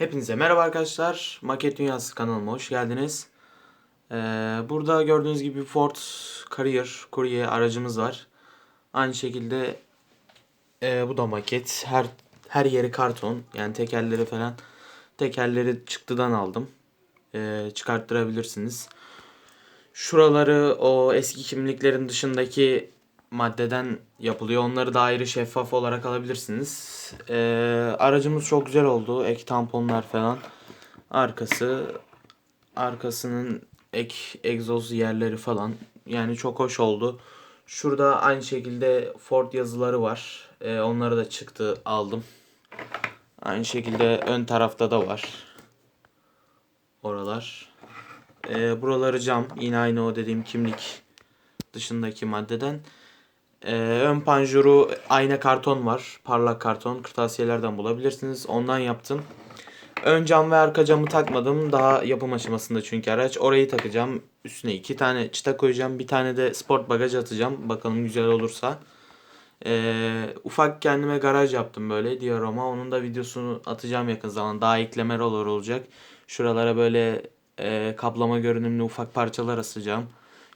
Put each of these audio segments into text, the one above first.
Hepinize merhaba arkadaşlar. Maket Dünyası kanalıma hoş geldiniz. Ee, burada gördüğünüz gibi Ford Courier, Courier aracımız var. Aynı şekilde e, bu da maket. Her her yeri karton. Yani tekerleri falan. Tekerleri çıktıdan aldım. Ee, çıkarttırabilirsiniz. Şuraları o eski kimliklerin dışındaki maddeden yapılıyor. Onları da ayrı şeffaf olarak alabilirsiniz. Ee, aracımız çok güzel oldu. Ek tamponlar falan. Arkası arkasının ek egzoz yerleri falan. Yani çok hoş oldu. Şurada aynı şekilde Ford yazıları var. Ee, onları da çıktı aldım. Aynı şekilde ön tarafta da var. Oralar. Ee, buraları cam. Yine aynı o dediğim kimlik dışındaki maddeden. Ee, ön panjuru ayna karton var. Parlak karton. Kırtasiyelerden bulabilirsiniz. Ondan yaptım. Ön cam ve arka camı takmadım. Daha yapım aşamasında çünkü araç. Orayı takacağım. Üstüne iki tane çıta koyacağım. Bir tane de sport bagaj atacağım. Bakalım güzel olursa. Ee, ufak kendime garaj yaptım böyle diorama. Onun da videosunu atacağım yakın zaman. Daha eklemeler olur olacak. Şuralara böyle e, kaplama görünümlü ufak parçalar asacağım.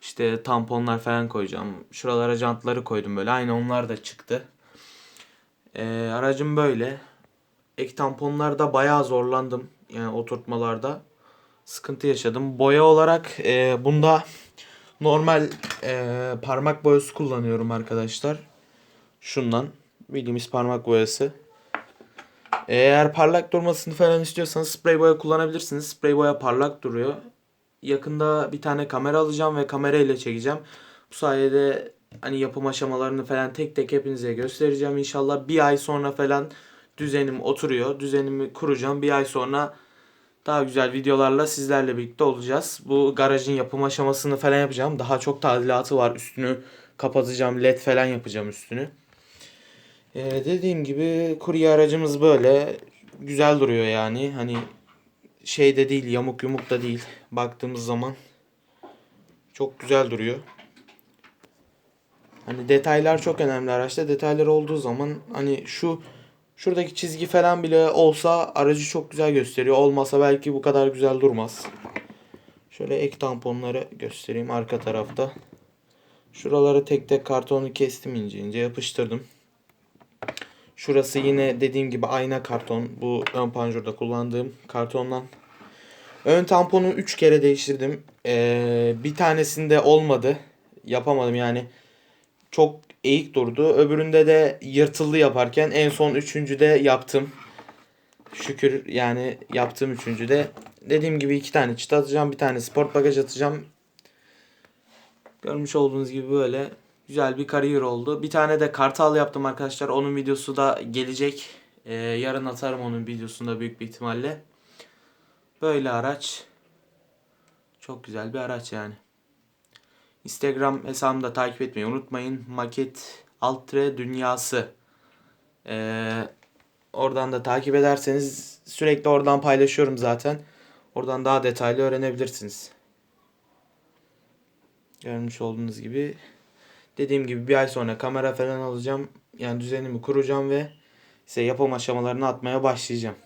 İşte tamponlar falan koyacağım. Şuralara jantları koydum böyle. Aynı onlar da çıktı. Ee, aracım böyle. Ek tamponlarda bayağı zorlandım. Yani oturtmalarda. Sıkıntı yaşadım. Boya olarak e, bunda normal e, parmak boyası kullanıyorum arkadaşlar. Şundan. Bildiğimiz parmak boyası. Eğer parlak durmasını falan istiyorsanız sprey boya kullanabilirsiniz. Sprey boya parlak duruyor. Yakında bir tane kamera alacağım ve kamerayla çekeceğim. Bu sayede hani yapım aşamalarını falan tek tek hepinize göstereceğim. İnşallah bir ay sonra falan düzenim oturuyor. Düzenimi kuracağım. Bir ay sonra daha güzel videolarla sizlerle birlikte olacağız. Bu garajın yapım aşamasını falan yapacağım. Daha çok tadilatı var. Üstünü kapatacağım. LED falan yapacağım üstünü. Ee, dediğim gibi kurye aracımız böyle. Güzel duruyor yani. Hani şey de değil, yamuk yumuk da değil. Baktığımız zaman çok güzel duruyor. Hani detaylar çok önemli araçta. Detaylar olduğu zaman hani şu şuradaki çizgi falan bile olsa aracı çok güzel gösteriyor. Olmasa belki bu kadar güzel durmaz. Şöyle ek tamponları göstereyim arka tarafta. Şuraları tek tek kartonu kestim ince ince yapıştırdım. Şurası yine dediğim gibi ayna karton. Bu ön panjurda kullandığım kartondan. Ön tamponu 3 kere değiştirdim. Ee, bir tanesinde olmadı. Yapamadım yani. Çok eğik durdu. Öbüründe de yırtıldı yaparken. En son üçüncüde yaptım. Şükür yani yaptığım üçüncüde. Dediğim gibi iki tane çıta atacağım. Bir tane sport bagaj atacağım. Görmüş olduğunuz gibi böyle güzel bir kariyer oldu. Bir tane de kartal yaptım arkadaşlar. Onun videosu da gelecek. Ee, yarın atarım onun videosunu da büyük bir ihtimalle. Böyle araç. Çok güzel bir araç yani. Instagram hesabımı da takip etmeyi unutmayın. Maket Altre Dünyası. Ee, oradan da takip ederseniz sürekli oradan paylaşıyorum zaten. Oradan daha detaylı öğrenebilirsiniz. Görmüş olduğunuz gibi. Dediğim gibi bir ay sonra kamera falan alacağım. Yani düzenimi kuracağım ve size yapım aşamalarını atmaya başlayacağım.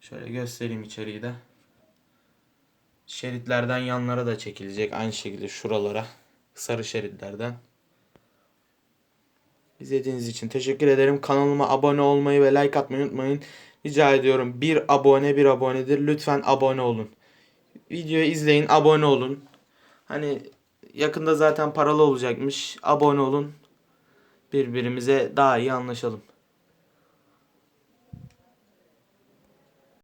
Şöyle göstereyim içeriği de. Şeritlerden yanlara da çekilecek. Aynı şekilde şuralara. Sarı şeritlerden. İzlediğiniz için teşekkür ederim. Kanalıma abone olmayı ve like atmayı unutmayın. Rica ediyorum. Bir abone bir abonedir. Lütfen abone olun. Videoyu izleyin. Abone olun. Hani yakında zaten paralı olacakmış. Abone olun. Birbirimize daha iyi anlaşalım.